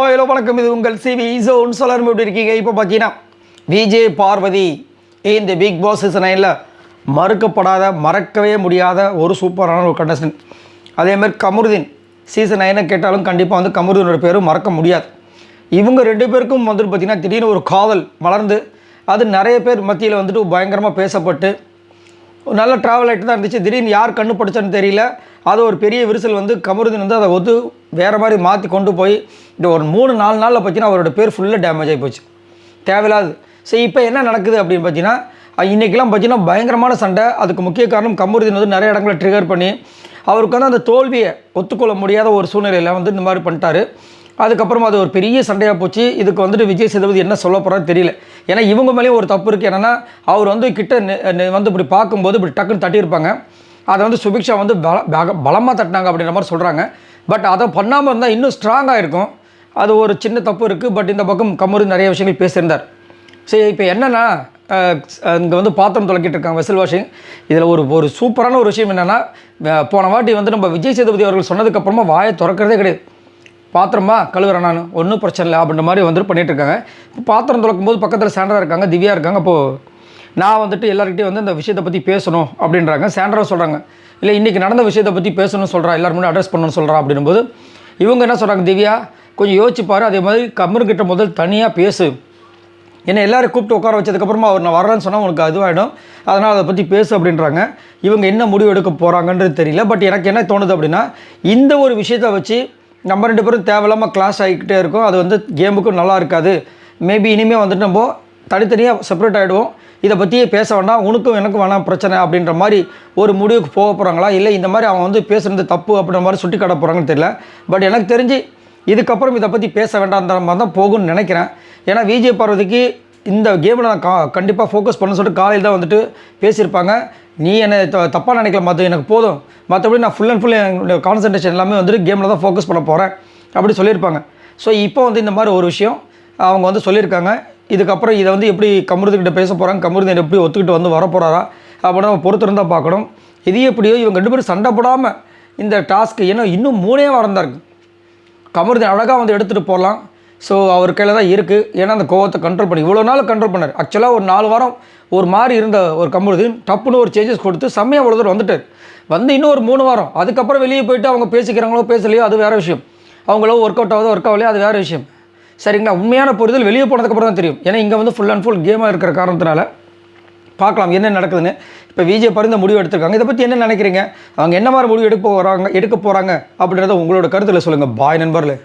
Hello வணக்கம். இது உங்கள் சிவி ஜோன் சொல்லார் எப்படி இருக்கீங்க? இப்போ பார்த்தீங்கன்னா விஜே பார்வதி இந்த பிக் பாஸ் சீசன் நைனில் மறுக்கப்படாத மறக்கவே முடியாத ஒரு சூப்பரான ஒரு கண்டஸ்டன்ட் அதேமாதிரி கமருதீன் சீசன் நைனை கேட்டாலும் கண்டிப்பாக வந்து கமருதீனோட பேரும் மறக்க முடியாது. இவங்க ரெண்டு பேருக்கும் வந்துட்டு பார்த்திங்கன்னா திடீர்னு ஒரு காதல் வளர்ந்து அது நிறைய பேர் மத்தியில் வந்துட்டு பயங்கரமாக பேசப்பட்டு நல்ல ட்ராவல் ஆகிட்டு தான் இருந்துச்சு. திடீர்னு யார் கண்ணு படிச்சான்னு தெரியல. அது ஒரு பெரிய விரிசல் வந்து கமருதீன் வந்து அதை ஒத்து வேறு மாதிரி மாற்றி கொண்டு போய் இந்த ஒரு மூணு நாலு நாளில் பார்த்தீங்கன்னா அவரோட பேர் ஃபுல்லாக டேமேஜ் ஆகி போச்சு. தேவையில்லாது. சரி இப்போ என்ன நடக்குது அப்படின்னு பார்த்தீங்கன்னா இன்றைக்கெலாம் பார்த்தீங்கன்னா பயங்கரமான சண்டை. அதுக்கு முக்கிய காரணம் கமருதீன் வந்து நிறைய இடங்களை ட்ரிகர் பண்ணி அவருக்கு வந்து அந்த தோல்வியை ஒத்துக்கொள்ள முடியாத ஒரு சூழ்நிலையில் வந்து இந்த மாதிரி பண்ணிட்டாரு. அதுக்கப்புறம் அது ஒரு பெரிய சண்டையாக போச்சு. இதுக்கு வந்துட்டு விஜய் சேதுபதி என்ன சொல்ல போகிறான்னு தெரியல. ஏன்னா இவங்க மேலேயும் ஒரு தப்பு இருக்குது என்னென்னா அவர் வந்து கிட்ட நெ- வந்து இப்படி பார்க்கும்போது இப்படி டக்குன்னு தட்டியிருப்பாங்க. அதை வந்து சுபிக்ஷா வந்து பல பலமாக தட்டினாங்க அப்படின்ற மாதிரி சொல்கிறாங்க பட் அதை பண்ணாமல் இருந்தால் இன்னும் ஸ்ட்ராங்காக இருக்கும். அது ஒரு சின்ன தப்பு இருக்குது பட் இந்த பக்கம் கமரு நிறைய விஷயங்கள் பேசியிருந்தார். சரி இப்போ என்னென்னா இங்கே வந்து பாத்திரம் துளக்கிட்டு இருக்காங்க வெசல் வாஷிங். இதில் ஒரு ஒரு சூப்பரான ஒரு விஷயம் என்னென்னா போன வாட்டி வந்து நம்ம விஜய் சேதுபதி அவர்கள் சொன்னதுக்கப்புறமா வாயை திறக்கிறதே கிடையாது. பாத்திரமா கழுவுறேன் நான். ஒன்றும் பிரச்சனை இல்லை அப்படின்ற மாதிரி வந்துட்டு பண்ணிகிட்ருக்காங்க இருக்காங்க இப்போ பாத்திரம் துளக்கும் போது பக்கத்தில் சாண்டராக இருக்காங்க திவ்யா இருக்காங்க அப்போது நான் வந்துட்டு எல்லாருக்கிட்டையும் வந்து இந்த விஷயத்தை பற்றி பேசணும் அப்படின்றாங்க. சாண்டரா சொல்கிறாங்க இல்லை இன்றைக்கி நடந்த விஷயத்தை பற்றி பேசணும்னு சொல்கிறா எல்லோரும் முன்னாடி அட்ரஸ் பண்ணணும்னு சொல்கிறா அப்படின்னும்போது இவங்க என்ன சொல்கிறாங்க திவ்யா கொஞ்சம் யோசிச்சுப்பார் அதே மாதிரி கமருக்கிட்ட முதல் தனியாக பேசு. என்னை எல்லோரும் கூப்பிட்டு உட்கார வச்சதுக்கப்புறமா அவர் நான் வரேன்னு சொன்னால் உனக்கு அதுவாகிடும் அதனால் அதை பற்றி பேசு அப்படின்றாங்க. இவங்க என்ன முடிவு எடுக்க போகிறாங்கன்றது தெரியல. பட் எனக்கு என்ன தோணுது அப்படின்னா இந்த ஒரு விஷயத்தை வச்சு நம்ம ரெண்டு பேரும் தேவையில்லாமல் கிளாஸ் ஆகிக்கிட்டே இருக்கும். அது வந்து கேமுக்கும் நல்லா இருக்காது. மேபி இனிமேல் வந்துட்டு நம்ம தனித்தனியாக செப்பரேட் ஆகிடுவோம் இதை பற்றியே பேச வேண்டாம். உனக்கும் எனக்கும் வேணாம் பிரச்சனை அப்படின்ற மாதிரி ஒரு முடிவுக்கு போக போகிறாங்களா இல்லை இந்த மாதிரி அவன் வந்து பேசுகிறது தப்பு அப்படின்ற மாதிரி சுட்டி காட்ட போகிறாங்கன்னு தெரியல. பட் எனக்கு தெரிஞ்சு இதுக்கப்புறம் இதை பற்றி பேச வேண்டாம்ன்ற மாதிரி தான் போகும்னு நினைக்கிறேன். ஏன்னா விஜய் பார்வதிக்கு இந்த கேமில் நான் கா கண்டிப்பாக ஃபோக்கஸ் பண்ண சொல்லிட்டு காலையில் தான் வந்துட்டு பேசியிருப்பாங்க. நீ என்னை தப்பாக நினைக்கல மற்ற எனக்கு போதும். மற்றபடி நான் ஃபுல் அண்ட் ஃபுல் என்னுடைய கான்சன்ட்ரேஷன் எல்லாமே வந்துட்டு கேமில் தான் ஃபோக்கஸ் பண்ண போகிறேன் அப்படி சொல்லியிருப்பாங்க. ஸோ இப்போ வந்து இந்த மாதிரி ஒரு விஷயம் அவங்க வந்து சொல்லியிருக்காங்க. இதுக்கப்புறம் இதை வந்து எப்படி கமருதுகிட்ட பேச போகிறாங்க கமருது எப்படி ஒத்துக்கிட்டு வந்து வர போகிறாரா அப்படின்னு நம்ம பொறுத்திருந்தால் பார்க்கணும். இது எப்படியோ இவங்க ரெண்டு பேரும் சண்டை போடாமல் இந்த டாஸ்க்கு ஏன்னா இன்னும் மூணே வாரம் தான் இருக்குது கமருதீன் அழகாக வந்து எடுத்துகிட்டு போகலாம் ஸோ அவர் கையில் தான் இருக்குது ஏன்னா அந்த கோவத்தை கண்ட்ரோல் பண்ணி இவ்வளோ நாள் கண்ட்ரோல் பண்ணார். ஆக்சுவலாக ஒரு நாலு வாரம் ஒரு மாதிரி இருந்த ஒரு கமருதீன் டப்புன்னு ஒரு சேஞ்சஸ் கொடுத்து செம்மையாக அவ்வளோ தூரம் வந்துட்டார். வந்து இன்னும் ஒரு மூணு வாரம். அதுக்கப்புறம் வெளியே போயிட்டு அவங்க பேசிக்கிறாங்களோ பேசலையோ அது வேறு விஷயம். அவங்களோ ஒர்க் அவுட் ஆகுதோ ஒர்க் ஆகலையோ அது வேறு விஷயம். சரிங்களா? உண்மையான புரிதல் வெளியே போனதுக்கப்புறம் தான் தெரியும். ஏன்னா இங்கே வந்து ஃபுல் அண்ட் ஃபுல் கேமாக இருக்கிற காரணத்தினால பார்க்கலாம் என்ன நடக்குதுன்னு. இப்போ விஜய் பருந்த முடிவு எடுத்திருக்காங்க. இதை பற்றி என்ன நினைக்கிறீங்க? அவங்க என்ன மாதிரி முடிவு எடுக்க போகிறாங்க எடுக்க போகிறாங்க அப்படின்றத உங்களோட கருத்தில் சொல்லுங்கள் பாய் நண்பர்களே.